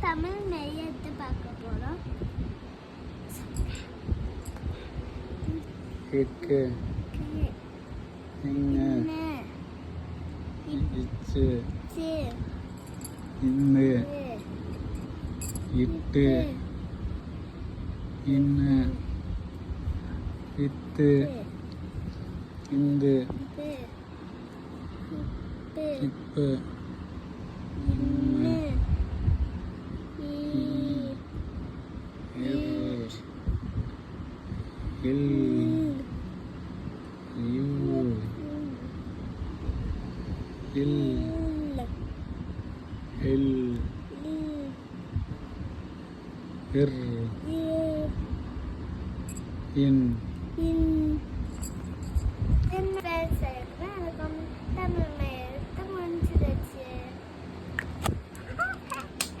தமிழ் மெய்யத்தை பார்க்க போறோம். இக்கு. இங்க. இன்ன, இச்சு. இன்னு. இட்டு. இன்னு. இத்து. இந்து. இப்பு. الجمر ال يو ال ال إر إن إن